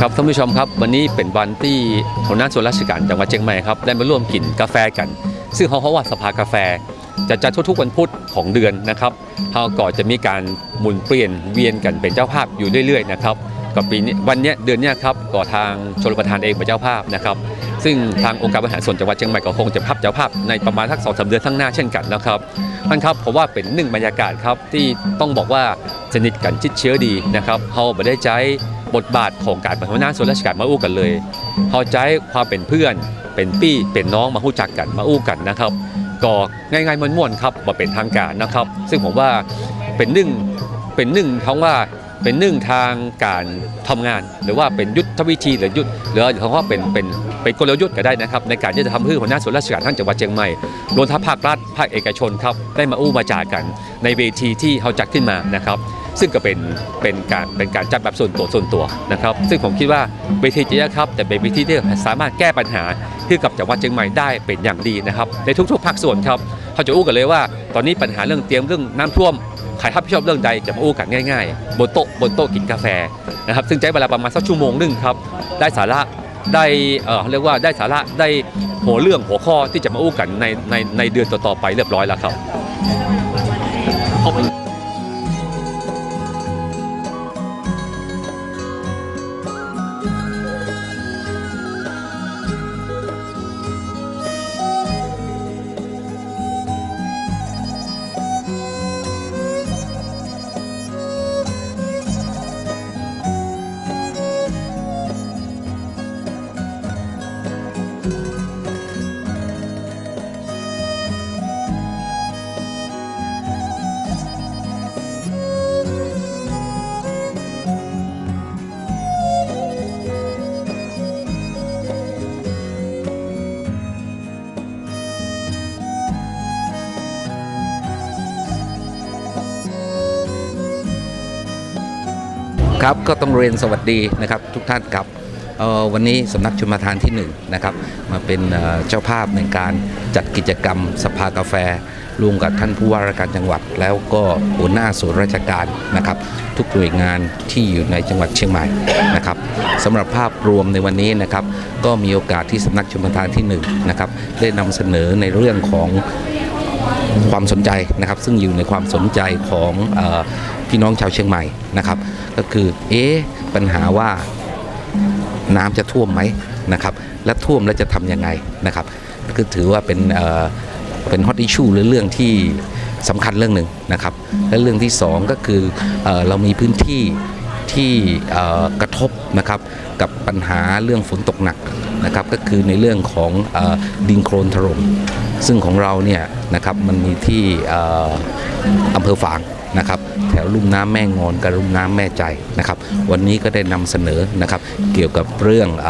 ครับท่านผู้ชมครับวันนี้เป็นวันที่หัวหน้าส่วนราชการจังหวัดเชียงใหม่ครับได้มาร่วมกินกาแฟกัน ซึ่งเขาเพราว่าสภากาแฟ จะจัดทุกๆวันพุธของเดือนนะครับเขาก็จะมีการหมุนเปลี่ยนเวียนกันเป็นเจ้าภาพอยู่เรื่อยๆนะครับก็ปีนี้วันเนี้ยเดือนเนี้ยครับก็ทางชลประทานเองเป็นเจ้าภาพนะครับซึ่งทางองค์การบริหารส่วนจังหวัดเชียงใหม่ก็คงจะพับเจ้าภาพในประมาณสักสองสาเดือนข้างหน้าเช่นกันนะครับท่านครับผมว่าเป็นหนึ่งบรรยากาศครับที่ต้องบอกว่าสนิทกันชิดเชื้อดีนะครับเขาไม่ได้ใช้ บทบาทของการเป็นหัวหน้าส่วนราชการมาอู้กันเลยเขาใจความเป็นเพื่อนเป็นปี้เป็นน้องมารู้จักกันมาอู้กันนะครับก็ง่ายๆมันม่วนครับมาเป็นทางการนะครับ ซึ่งผมว่าเป็นหนึ่งเป็นหนึ่งทั้งว่าเป็นหนึ่งทางการทำงาน หรือว่าเป็นยุทธวิธีหรือยุทธหรือเขาว่าเป็นเป็นเป็นกลยุทธ์ก็ได้นะครับ ในการที่จะทำให้หัวหน้าส่วนราชการทั้งจังหวัดเชียงใหม่รวมทั้งภาครัฐภาคเอกชนครับได้มาอู้มาจากัน ในเวทีที่เขาจัดขึ้นมานะครับ ซึ่งก็เป็นเป็นการเป็นการจัดแบบส่วนตัวส่วนตัวนะครับ ซึ่งผมคิดว่าเวทีเนี้ครับ แต่เป็นเวทีที่สามารถแก้ปัญหาให้กับจังหวัดเชียงใหม่ได้เป็นอย่างดีนะครับ ในทุกๆภาคส่วนครับเขาจะอู้กันเลยว่า ตอนนี้ปัญหาเรื่องเตรียมเรื่องน้ำท่วมใครรับผิดชอบเรื่องใดจะมาอู้กันง่ายๆบนโต๊ะบนโต๊ะกินกาแฟนะครับซึ่งใช้เวลาประมาณสักชั่วโมงนึงครับได้สาระได้เออเรียกว่าได้สาระได้หัวเรื่องหัวข้อที่จะมาอู้กันในในในเดือนต่อๆไปเรียบร้อยแล้วครับ ครับก็ต้องเรียนสวัสดีนะครับทุกท่านครับออวันนี้สำนักชุมทานที่1นะครับมาเป็นเจ้าภาพในการจัดกิจกรรมสภากาแฟร่วมกับท่านผู้ว่าราชการจังหวัด แล้วก็หัวหน้าส่วนราชการนะครับ ทุกหน่วยงานที่อยู่ในจังหวัดเชียงใหม่นะครับสำหรับภาพรวมในวันนี้นะครับ ก็มีโอกาสที่สำนักชุมทานที่1นะครับได้นำเสนอในเรื่องของความสนใจนะครับ ซึ่งอยู่ในความสนใจของออพี่น้องชาวเชียงใหม่นะครับ ก็คือเอ๊ะปัญหาว่าน้ำจะท่วมไหมนะครับ และท่วมแล้วจะทำยังไงนะครับคือถือว่าเป็นเอ่อเป็นฮอตอิชูหรือเรื่องที่สำคัญเรื่องหนึ่งนะครับ และเรื่องที่สองก็คือเออเรามีพื้นที่ที่เอ่อกระทบนะครับกับปัญหาเรื่องฝนตกหนักนะครับก็คือในเรื่องของเออดินโครนถล่มซึ่งของเราเนี่ยนะครับมันมีที่เอ่ออำเภอฝาง นะครับแถวลุ่มน้ำแม่งอนกับลุ่มน้ำแม่ใจนะครับ วันนี้ก็ได้นำเสนอนะครับเกี่ยวกับเรื่องอ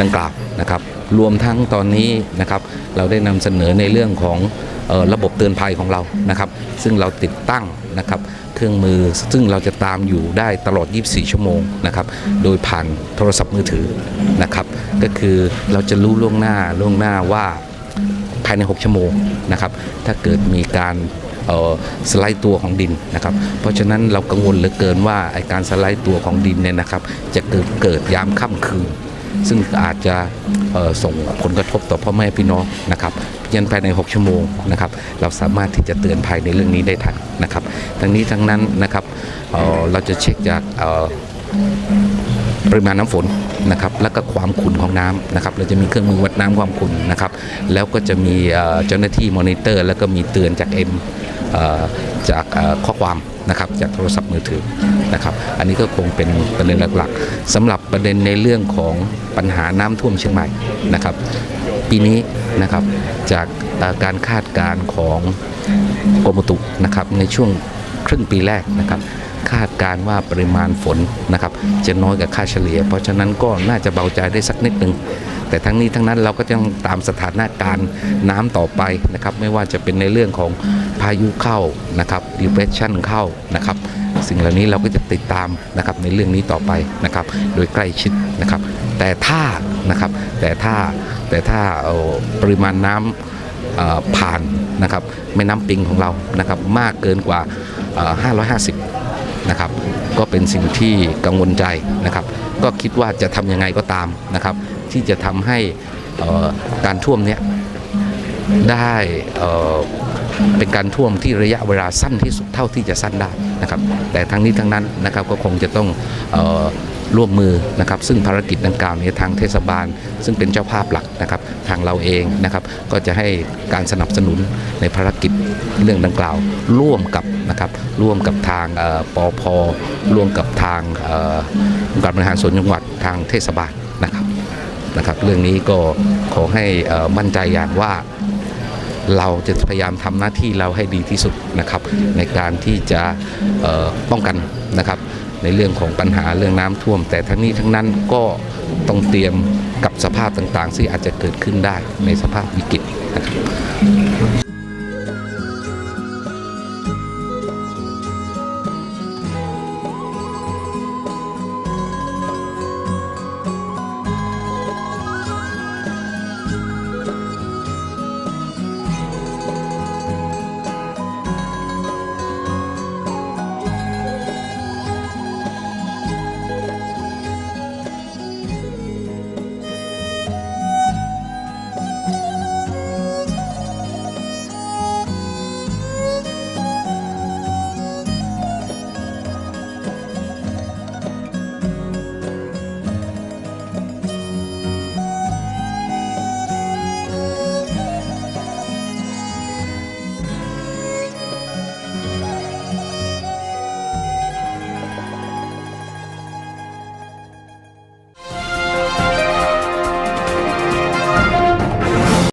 ดังกล่าวนะครับ รวมทั้งตอนนี้นะครับเราได้นำเสนอในเรื่องของออระบบเตือนภัยของเรานะครับ ซึ่งเราติดตั้งนะครับเครื่องมือซึ่งเราจะตามอยู่ได้ตลอด 24 ชั่วโมงนะครับ โดยผ่านโทรศัพท์มือถือนะครับ ก็คือเราจะรู้ล่วงหน้าล่วงหน้าว่าภายใน 6 ชั่วโมงนะครับ ถ้าเกิดมีการ สไลด์ตัวของดินนะครับ เพราะฉะนั้นเรากังวลเหลือเกินว่าไอการสไลด์ตัวของดินเนี่ยนะครับ จะเกิดเกิดยามค่ำคืน ซึ่งอาจจะส่งผลกระทบต่อพ่อแม่พี่น้องนะครับเพราะฉะนั้นภายใน 6 ชั่วโมงนะครับ เราสามารถที่จะเตือนภัยในเรื่องนี้ได้ทันนะครับ ทั้งนี้ทั้งนั้นนะครับเเราจะเช็คจากปริมาณน้ำฝนนะครับแล้วก็ความขุ่นของน้ำนะครับเราจะมีเครื่องมือวัดน้ำความขุ่นนะครับ แล้วก็จะมีเจ้าหน้าที่มอนิเตอร์ แล้วก็มีเตือนจาก M เอ่อ จากข้อความนะครับจากโทรศัพท์มือถือนะครับอันนี้ก็คงเป็นประเด็นหลักๆสำหรับประเด็นในเรื่องของปัญหาน้ำท่วมเชียงใหม่นะครับปีนี้นะครับจากการคาดการณ์ของกรมอุตุนะครับในช่วงครึ่งปีแรกนะครับคาดการณ์ว่าปริมาณฝนนะครับจะน้อยกว่าค่าเฉลี่ย เพราะฉะนั้นก็น่าจะเบาใจได้สักนิดหนึ่ง แต่ทั้งนี้ทั้งนั้นเราก็ต้องตามสถานการณ์น้ำต่อไปนะครับไม่ว่าจะเป็นในเรื่องของพายุเข้านะครับ depression เข้านะครับสิ่งเหล่านี้เราก็จะติดตามนะครับในเรื่องนี้ต่อไปนะครับโดยใกล้ชิดนะครับ แต่ถ้านะครับแต่ถ้าแต่ถ้าปริมาณน้ำเอ่อผ่านนะครับแม่น้ำปิงของเรานะครับมากเกินกว่าเอ่อ550 นะครับ ก็เป็นสิ่งที่กังวลใจนะครับ ก็คิดว่าจะทำยังไงก็ตามนะครับ ที่จะทำให้การท่วมเนี้ยได้เอ่อเป็นการท่วมที่ระยะเวลาสั้นที่สุดเท่าที่จะสั้นได้นะครับ แต่ทั้งนี้ทั้งนั้นนะครับก็คงจะต้องร่วมมือนะครับ ซึ่งภารกิจดังกล่าวนี้ทางเทศบาล ซึ่งเป็นเจ้าภาพหลักนะครับ ทางเราเองนะครับ ก็จะให้การสนับสนุนในภารกิจเรื่องดังกล่าว ร่วมกับนะครับ ร่วมกับทางปอพร่วมกับทางการบริหารส่วนจังหวัดทางเทศบาลนะครับ นะครับ เรื่องนี้ก็ขอให้มั่นใจอย่างว่าเราจะพยายามทำหน้าที่เราให้ดีที่สุดนะครับ ในการที่จะป้องกันนะครับ ในเรื่องของปัญหาเรื่องน้ำท่วม แต่ทั้งนี้ทั้งนั้นก็ต้องเตรียมกับสภาพต่างๆที่อาจจะเกิดขึ้นได้ในสภาพวิกฤตนะครับ